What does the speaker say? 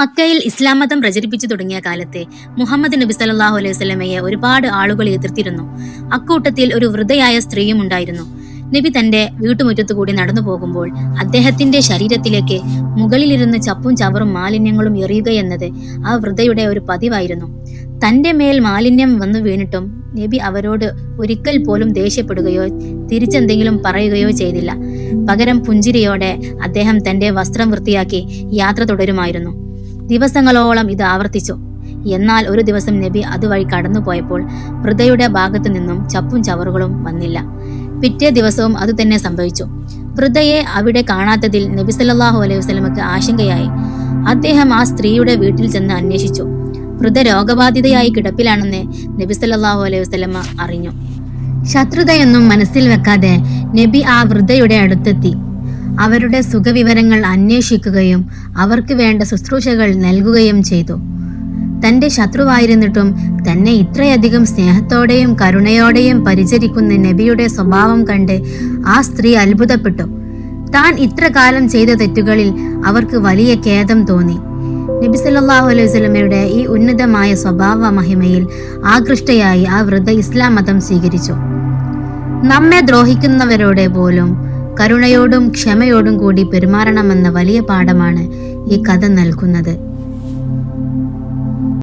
മക്കയിൽ ഇസ്ലാം മതം പ്രചരിപ്പിച്ചു തുടങ്ങിയ കാലത്തെ മുഹമ്മദ് നബി സല്ലല്ലാഹു അലൈഹി സ്വലമയെ ഒരുപാട് ആളുകൾ എതിർത്തിരുന്നു. അക്കൂട്ടത്തിൽ ഒരു വൃദ്ധയായ സ്ത്രീയും ഉണ്ടായിരുന്നു. നബി തന്റെ വീട്ടുമുറ്റത്തു കൂടി നടന്നു പോകുമ്പോൾ അദ്ദേഹത്തിന്റെ ശരീരത്തിലേക്ക് മുകളിലിരുന്ന് ചപ്പും ചവറും മാലിന്യങ്ങളും എറിയുക എറിയുകയെന്നത് ആ വൃദ്ധയുടെ ഒരു പതിവായിരുന്നു. തന്റെ മേൽ മാലിന്യം വന്നു വീണിട്ടും നബി അവരോട് ഒരിക്കൽ പോലും ദേഷ്യപ്പെടുകയോ തിരിച്ചെന്തെങ്കിലും പറയുകയോ ചെയ്തില്ല. പകരം പുഞ്ചിരിയോടെ അദ്ദേഹം തന്റെ വസ്ത്രം വൃത്തിയാക്കി യാത്ര തുടരുമായിരുന്നു. ദിവസങ്ങളോളം ഇത് ആവർത്തിച്ചു. എന്നാൽ ഒരു ദിവസം നബി അതുവഴി കടന്നുപോയപ്പോൾ വൃദ്ധയുടെ ഭാഗത്തു നിന്നും ചപ്പും ചവറുകളും വന്നില്ല. പിറ്റേ ദിവസവും അതുതന്നെ സംഭവിച്ചു. വൃദ്ധയെ അവിടെ കാണാത്തതിൽ നബി സല്ലാഹു അലൈഹി വസ്ലമക്ക് ആശങ്കയായി. അദ്ദേഹം ആ സ്ത്രീയുടെ വീട്ടിൽ ചെന്ന് അന്വേഷിച്ചു. വൃദ്ധ രോഗബാധിതയായി കിടപ്പിലാണെന്ന് നബി സല്ലാഹു അലൈഹി വസ്ലമ അറിഞ്ഞു. ശത്രുതയൊന്നും മനസ്സിൽ വെക്കാതെ നബി ആ വൃദ്ധയുടെ അടുത്തെത്തി. അവരുടെ സുഖവിവരങ്ങൾ അന്വേഷിക്കുകയും അവർക്ക് വേണ്ട ശുശ്രൂഷകൾ നൽകുകയും ചെയ്തു. തന്റെ ശത്രുവായിരുന്നിട്ടും തന്നെ ഇത്രയധികം സ്നേഹത്തോടെയും കരുണയോടെയും പരിചരിക്കുന്ന നബിയുടെ സ്വഭാവം കണ്ട് ആ സ്ത്രീ അത്ഭുതപ്പെട്ടു. താൻ ഇത്ര കാലം ചെയ്ത തെറ്റുകളിൽ അവർക്ക് വലിയ ഖേദം തോന്നി. നബി സല്ലാഹു അലൈഹി സ്വലമയുടെ ഈ ഉന്നതമായ സ്വഭാവ മഹിമയിൽ ആകൃഷ്ടയായി ആ വൃദ്ധ ഇസ്ലാം മതം സ്വീകരിച്ചു. നമ്മെ ദ്രോഹിക്കുന്നവരോടെ പോലും കരുണയോടും ക്ഷമയോടും കൂടി പെരുമാറണമെന്ന വലിയ പാഠമാണ് ഈ കഥ നൽകുന്നത്.